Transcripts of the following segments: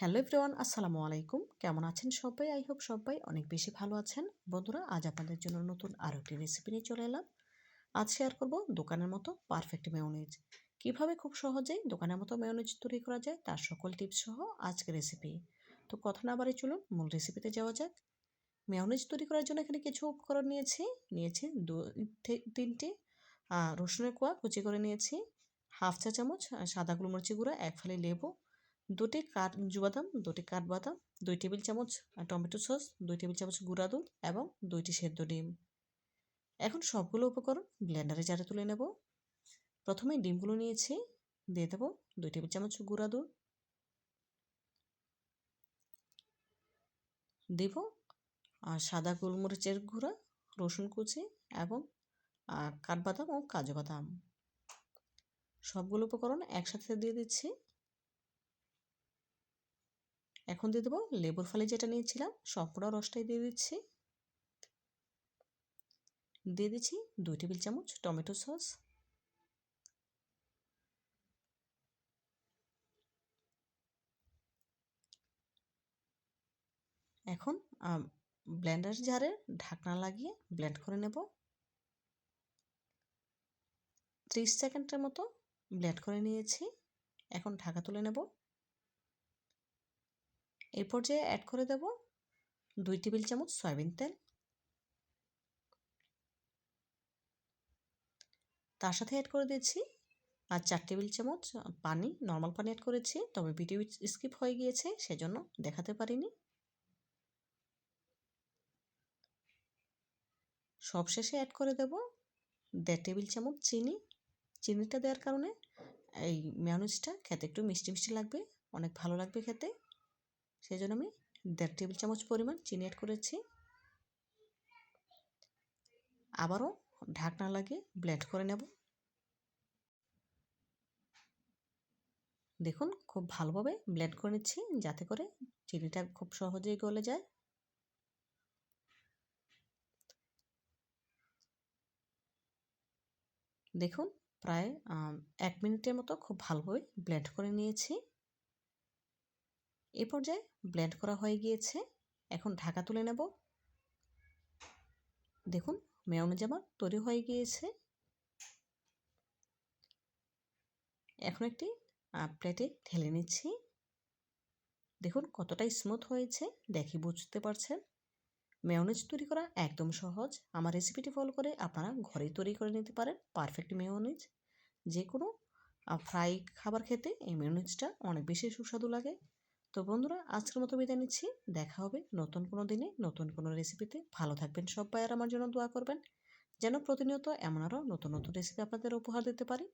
Hello everyone, আসসালামু আলাইকুম। কেমন আছেন সবাই? আই হোপ সবাই অনেক বেশি ভালো আছেন। বন্ধুরা, আজ আপনাদের জন্য নতুন আরও একটি রেসিপি নিয়ে চলে এলাম। আজ শেয়ার করব দোকানের মতো পারফেক্ট মেয়নিজ কীভাবে খুব সহজেই দোকানের মতো মেয়নিজ তৈরি করা যায় তার সকল টিপস সহ আজকের রেসিপি তো কথা না বাড়ি চলুন, মূল রেসিপিতে যাওয়া যাক। মেয়নিজ তৈরি করার জন্য এখানে কিছু উপকরণ নিয়েছি। নিয়েছি দু তিনটি রসুনের কোয়া কুচি করে নিয়েছি। হাফ চা চামচ সাদা গোলমরিচি গুঁড়া, এক ফালি লেবু দুটি কাজু বাদাম দুটি কাঠবাদাম দুই টেবিল চামচ টমেটো সস, দুই টেবিল চামচ গুঁড়া দুধ এবং দুইটি সেদ্ধ ডিম। এখন সবগুলো উপকরণ ব্লেন্ডারে জারে তুলে নেব। প্রথমে ডিমগুলো নিয়েছি, দিয়ে দেবো দুই টেবিল চামচ গুঁড়া দুধ। দেব আর সাদা গোলমরিচের গুঁড়া, রসুন কুচি এবং কাঠবাদাম ও কাজু বাদাম। সবগুলো উপকরণ একসাথে দিয়ে দিচ্ছি। এখন দিয়ে দেবো লেবুর ফালি যেটা নিয়েছিলাম সম্পূর্ণ রসটাই দিয়ে দিচ্ছি। দিয়ে দিচ্ছি দুই টেবিল চামচ টমেটো সস। এখন ব্লেন্ডার জারে ঢাকনা লাগিয়ে ব্লেন্ড করে নেব। ত্রিশ সেকেন্ডের মতো ব্লেন্ড করে নিয়েছি। এখন ঢাকা তুলে নেব। এই পর্যায়ে অ্যাড করে দেব দুই টেবিল চামচ সয়াবিন তেল। তার সাথে অ্যাড করে দিয়েছি আর চার টেবিল চামচ পানি নর্মাল পানি অ্যাড করেছি, তবে ভিডিও স্কিপ হয়ে গিয়েছে, সেজন্য দেখাতে পারিনি। সবশেষে অ্যাড করে দেব দেড় টেবিল চামচ চিনি। চিনিটা দেওয়ার কারণে এই ম্যানুজটা খেতে একটু মিষ্টি মিষ্টি লাগবে, অনেক ভালো লাগবে খেতে। সেই জন্য আমি দেড় টেবিল চামচ পরিমাণ চিনি অ্যাড করেছি। আবারও ঢাকনা লাগিয়ে ব্লেন্ড করে নেব। দেখুন, খুব ভালোভাবে ব্লেন্ড করে নিচ্ছি যাতে করে চিনিটা খুব সহজেই গলে যায়। দেখুন, প্রায় এক মিনিটের মতো খুব ভালোভাবে ব্লেন্ড করে নিয়েছি। এ পর্যায়ে ব্লেন্ড করা হয়ে গিয়েছে। এখন ঢাকা তুলে নেব। দেখুন মেয়নিজ আমার তৈরি হয়ে গিয়েছে। এখন একটি প্লেটে ঢেলে নিচ্ছি। দেখুন কতটাই স্মুথ হয়েছে, দেখি বুঝতে পারছেন। মেয়নিজ তৈরি করা একদম সহজ। আমার রেসিপিটি ফলো করে আপনারা ঘরেই তৈরি করে নিতে পারেন পারফেক্ট মেয়নিজ যে কোনো ফ্রাই খাবার খেতে এই মেয়নিজটা অনেক বেশি সুস্বাদু লাগে। তো বন্ধুরা, আজকের মতো বিদায় নিচ্ছি। দেখা হবে নতুন কোনো দিনে, নতুন কোনো রেসিপিতে ভালো থাকবেন সবাই আর আমার জন্য দোয়া করবেন, যেন প্রতিনিয়ত এমন আরও নতুন নতুন রেসিপি আপনাদের উপহার দিতে পারি।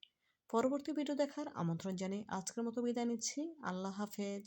পরবর্তী ভিডিও দেখার আমন্ত্রণ জানিয়ে আজকের মতো বিদায় নিচ্ছি। আল্লাহ হাফেজ।